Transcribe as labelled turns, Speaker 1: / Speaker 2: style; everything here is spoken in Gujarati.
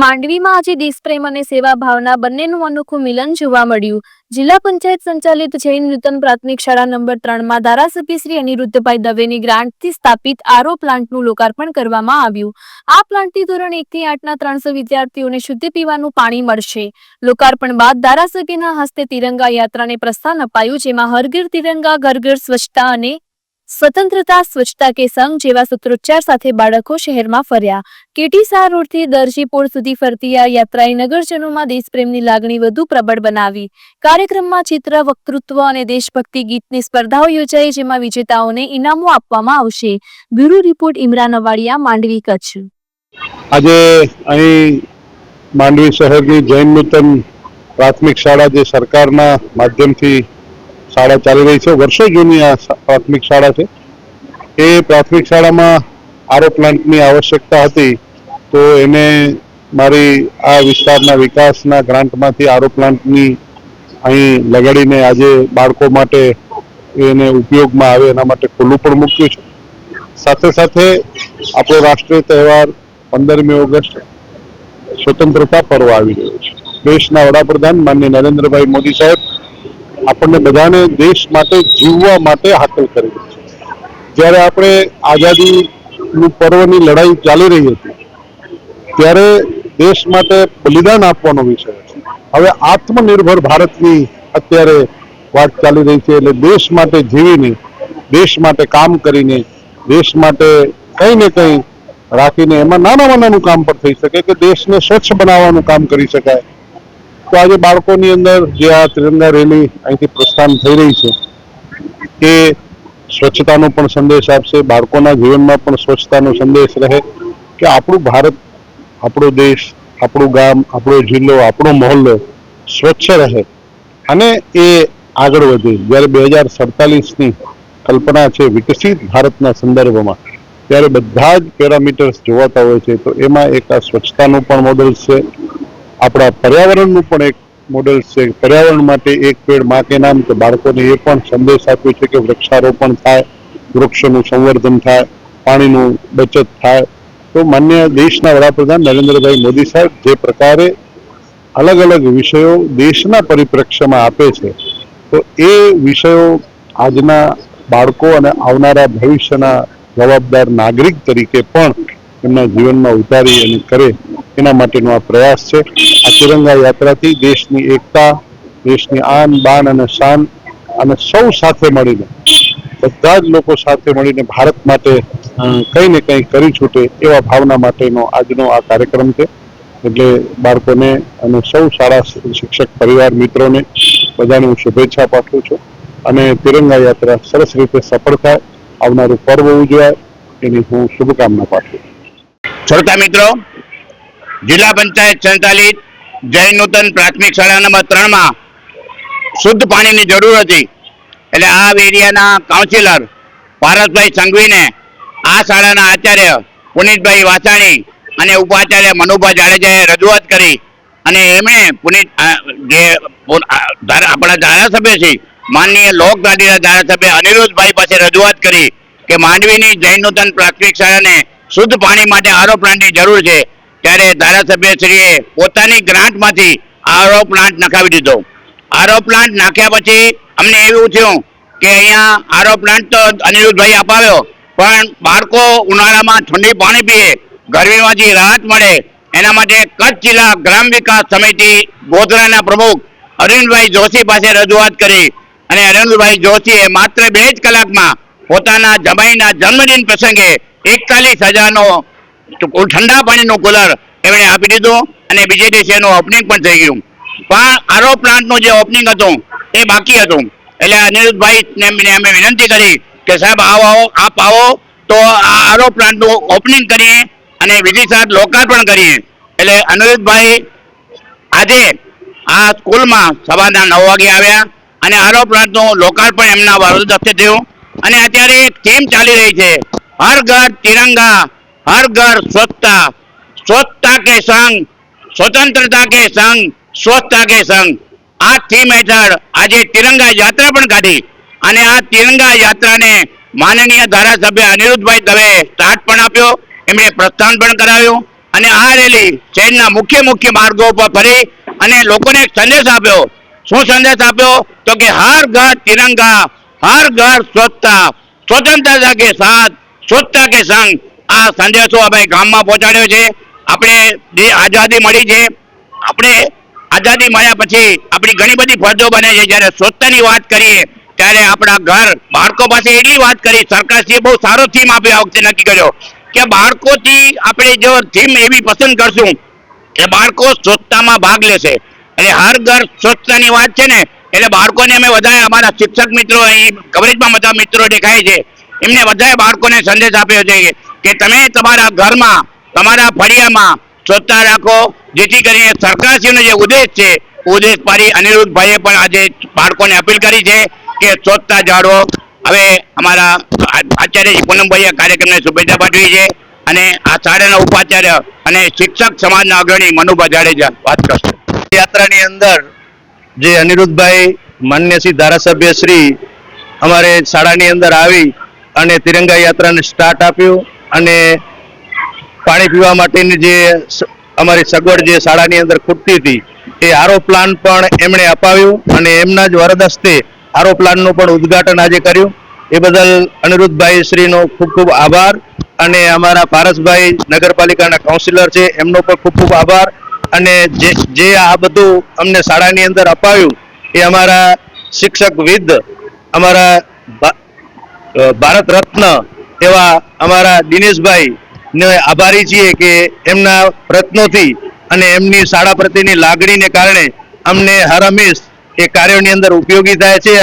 Speaker 1: માંડવીમાં આજે દેશપ્રેમ અને સેવા ભાવના બંનેનું અનોખું મિલન જોવા મળ્યું. જિલ્લા પંચાયત સંચાલિત જૈન નૂતન પ્રાથમિક શાળા નંબર ત્રણમાં ધારાસભ્ય શ્રી અનિરુદ્ધભાઈ દવેની ગ્રાન્ટથી સ્થાપિત આરો પ્લાન્ટનું લોકાર્પણ કરવામાં આવ્યું. આ પ્લાન્ટથી ધોરણ એકથી આઠના ત્રણસો વિદ્યાર્થીઓને શુદ્ધ પીવાનું પાણી મળશે. લોકાર્પણ બાદ ધારાસભ્યના હસ્તે તિરંગા યાત્રાને પ્રસ્થાન અપાયું, જેમાં હરઘર તિરંગા ઘર ઘર સ્વચ્છતા અને સ્વતંત્રતા, સ્વચ્છતા કે સંઘ જેવા સૂત્રોચ્ચાર સાથે બાળકો શહેરમાં ફર્યા. કેટીસાર રોડથી દરજીપોળ સુધી ફરતી આ યાત્રાએ નગરજનોમાં દેશપ્રેમની લાગણી વધુ પ્રબળ બનાવી. કાર્યક્રમમાં ચિત્ર, વક્તૃત્વ અને દેશભક્તિ ગીતની સ્પર્ધાઓ યોજાઈ, જેમાં વિજેતાઓને ઇનામો આપવામાં આવશે. Bureau report, Imran Avadiya Mandvi, Kutch.
Speaker 2: આજે અહીં માંડવી શહેરની જૈન નૂતન પ્રાથમિક શાળા જે સરકારના માધ્યમથી શાળા ચાલી રહી છે. વર્ષો જૂની આ પ્રાથમિક શાળા છે. એ પ્રાથમિક શાળામાં આરો પ્લાન્ટની આવશ્યકતા હતી તો એને મારી આ વિસ્તારના વિકાસના ગ્રાન્ટમાંથી આરો પ્લાન્ટની અહીં લગાડીને આજે બાળકો માટે એને ઉપયોગમાં આવે એના માટે ખુલ્લું પણ મૂક્યું છે. સાથે સાથે આપણો રાષ્ટ્રીય તહેવાર પંદરમી ઓગસ્ટ સ્વતંત્રતા પર્વ આવી રહ્યો છે. દેશના વડાપ્રધાન માનનીય નરેન્દ્રભાઈ મોદી સાહેબ આપણને બધાને દેશ માટે, જીવવા માટે હાકલ કરી છે. જ્યારે આપણે આઝાદીનું પર્વની લડાઈ ચાલી રહી હતી, ત્યારે દેશ માટે બલિદાન આપવાનો વિષય છે. હવે આત્મનિર્ભર ભારતની અત્યારે વાત ચાલી રહી છે એટલે દેશ માટે જીવીને, દેશ માટે કામ કરીને, દેશ માટે કંઈ ને કંઈ રાખીને એમાં નાનામાં નાનું કામ પણ થઈ શકે કે દેશને સ્વચ્છ બનાવવાનું કામ કરી શકાય. તો આજે બાળકોની અંદર જે આ તિરંગા રેલી અહીંથી પ્રસ્થાન થઈ રહી છે એ સ્વચ્છતાનો પણ સંદેશ આપશે, બાળકોના જીવનમાં પણ સ્વચ્છતાનો સંદેશ રહે કે આપણું ભારત, આપણો દેશ, આપણું ગામ, આપણો જિલ્લો, આપણો મહોલ્લો સ્વચ્છ રહે. અને એ આગળ વધે. જ્યારે બે હજાર સડતાલીસની કલ્પના છે વિકસિત ભારતના સંદર્ભમાં, ત્યારે બધા જ પેરામીટર્સ જોવાતા હોય છે. તો એમાં એક આ સ્વચ્છતાનું પણ મોડેલ છે. આપણા પર્યાવરણનું પણ એક મોડેલ છે. પર્યાવરણ માટે એક પેડમાં કે નામ કે બાળકોને એ પણ સંદેશ આપ્યો છે કે વૃક્ષારોપણ થાય, વૃક્ષોનું સંવર્ધન થાય, પાણીનું બચત થાય. તો માન્ય દેશના વડાપ્રધાન નરેન્દ્રભાઈ મોદી સાહેબ જે પ્રકારે અલગ અલગ વિષયો દેશના પરિપ્રેક્ષ્યમાં આપે છે, તો એ વિષયો આજના બાળકો અને આવનારા ભવિષ્યના જવાબદાર નાગરિક તરીકે પણ એમના જીવનમાં ઉતારી અને કરે. એના માટેનો આ પ્રયાસ છે. આ તિરંગા યાત્રાથી દેશની એકતા, દેશની આન, બાન અને શાન અને સૌ સાથે મળીને, બધા જ લોકો સાથે મળીને ભારત માટે કંઈ ને કંઈ કરી છૂટે એવા ભાવના માટેનો આજનો આ કાર્યક્રમ છે. એટલે બાળકોને અને સૌ સારા શિક્ષક પરિવાર મિત્રોને બધાને હું શુભેચ્છા પાઠવું છું. અને તિરંગા યાત્રા સરસ રીતે સફળ થાય, આવનારું પર્વ ઉજવાય, એની હું શુભકામના પાઠવું છું.
Speaker 3: શ્રોતા મિત્રો જિલ્લા પંચાયત સંચાલિત જૈન નૂતન પ્રાથમિક શાળા નંબર ત્રણમાં શુદ્ધ પાણીની જરૂર હતી. એટલે આ એરિયાના કાઉન્સિલર ભારતભાઈ સંઘવીને આ શાળાના આચાર્ય પુનિતભાઈ વાસાણી અને ઉપાચાર્ય મનુભા જાડેજાએ રજૂઆત કરી અને એમણે પુનિત જે આપણા ધારાસભ્ય છે, માનનીય લોકગાડીના ધારાસભ્ય અનિરુદ્ધભાઈ પાસે રજૂઆત કરી કે માંડવીની જૈન નૂતન પ્રાથમિક શાળાને શુદ્ધ પાણી માટે આરો પ્લાન્ટની જરૂર છે. ત્યારે ધારાસભ્યશ્રીએ પોતાની ગ્રાન્ટમાંથી આરો પ્લાન્ટ નખાવી દીધો. આરો પ્લાન્ટ નાખ્યા પછી અમને એવું થયું કે અહીંયા આરો પ્લાન્ટ તો અનિરુદ્ધભાઈ અપાવ્યો, પણ બાળકો ઉનાળામાં ઠંડી પાણી પીએ ગરમીમાંથી રાહત મળે, એના માટે કચ્છ જિલ્લા ગ્રામ વિકાસ સમિતિ ગોધરાના પ્રમુખ અરવિંદભાઈ જોશી પાસે રજૂઆત કરી અને અરવિંદભાઈ જોશીએ માત્ર બે જ કલાકમાં પોતાના જમાઈના જન્મદિન પ્રસંગે એકતાલીસ હજારનો ઠંડા પાણીનું કુલર એમણે આપી દીધું અને બીજે દિવસે એનું ઓપનિંગ પણ થઈ ગયું. પણ આરો પ્લાન્ટનું જે ઓપનિંગ હતું, એ બાકી હતું. એટલે અનિરુદ્ધભાઈને અમે વિનંતી કરી કે સાહેબ, આવો આવો, આપ આવો. તો આ આરો પ્લાન્ટનું ઓપનિંગ કરીએ અને વિધિસાર લોકાર્પણ કરીએ. એટલે અનિરુદ્ધભાઈ આજે આ સ્કૂલમાં સવારના નવ વાગે આવ્યા અને આરો પ્લાન્ટનું લોકાર્પણ એમના હસ્તે થયું. અને અત્યારે એક થીમ ચાલી રહી છે. હર ઘર તિરંગા હર ઘર સ્વચ્છતા સ્વચ્છતા કે संग સ્વતંત્રતા કે સંઘ સ્વચ્છતા કે સંગ આ થીમ હેઠળ આજે તિરંગા યાત્રા પણ કાઢી અને આ તિરંગા યાત્રાને માનનીય ધારાસભ્ય અનિરુદ્ધભાઈ દવે સ્ટાર્ટ પણ આપ્યો એમણે પ્રસ્થાન પણ કરાવ્યું. અને આ રેલી શહેરના મુખ્ય મુખ્ય માર્ગો ઉપર ફરી અને લોકોને એક સંદેશ આપ્યો. શું સંદેશ આપ્યો? તો કે હર ઘર તિરંગા, હર ઘર સ્વચ્છતા, સ્વતંત્રતા કે સાથ, સ્વચ્છતા કે સંગ આ સંદેશો અમે ગામમાં પહોંચાડ્યો છે. આપણે જે આઝાદી મળી છે, આપણે આઝાદી મળ્યા પછી આપણી ઘણી બધી ફરજો બને છે. જ્યારે સ્વચ્છતાની વાત કરીએ, ત્યારે આપણા ઘર બાળકો પાસે એટલી વાત કરી સરકારશ્રીએ બહુ સારો થીમ આપ્યો આ વખતે નક્કી કર્યો કે બાળકોથી આપણે જો થીમ એવી પસંદ કરશું કે બાળકો સ્વચ્છતામાં ભાગ લેશે. એટલે હર ઘર સ્વચ્છતાની વાત છે ને, એટલે બાળકોને અમે વધારે અમારા શિક્ષક મિત્રો, અહીં કવરેજમાં બધા મિત્રો દેખાય છે. એમને વધારે બાળકોને સંદેશ આપ્યો છે કે- તમે તમારા ઘરમાં, તમારા ફળિયામાં સ્વચ્છતા રાખો, જેથી કરીને સરકારશ્રીનો જે ઉદ્દેશ છે ઉદ્દેશ પારી અનિરુદ્ધભાઈએ પણ આજે બાળકોને અપીલ કરી છે કે સ્વચ્છતા જાળવો હવે અમારા આચાર્ય પૂનમભાઈએ કાર્યક્રમને શુભેચ્છા પાઠવી છે અને આ શાળાના ઉપાચાર્ય અને શિક્ષક સમાજના અગ્રણી મનુભા જાડેજા વાત કરશે.
Speaker 4: યાત્રાની અંદર જે અનિરુદ્ધભાઈ માન્ય શ્રી ધારાસભ્ય શ્રી અમારે શાળાની અંદર આવી અને તિરંગા યાત્રાને સ્ટાર્ટ આપ્યું. અને પાણી પીવા માટેની જે અમારી સગવડ જે શાળાની અંદર ખૂટતી હતી, એ આરો પ્લાન પણ એમણે અપાવ્યું અને એમના જ વરદસ્તે આરો પ્લાનનું પણ ઉદ્ઘાટન આજે કર્યું. એ બદલ અનિરુદ્ધભાઈ શ્રીનો ખૂબ ખૂબ આભાર અને અમારા પારસભાઈ નગરપાલિકાના કાઉન્સિલર છે, એમનો પણ ખૂબ ખૂબ આભાર. અને જે જે આ બધું અમને શાળાની અંદર અપાવ્યું, એ અમારા શિક્ષક વિદ અમારા ભારત રત્ન એવા અમારા દિનેશભાઈ ને આભારી છીએ કે એમના પ્રયત્નોથી અને એમની શાળા પ્રત્યેની લાગણીને કારણે અમને હર હંમેશ એ કાર્યોની અંદર ઉપયોગી થાય છે.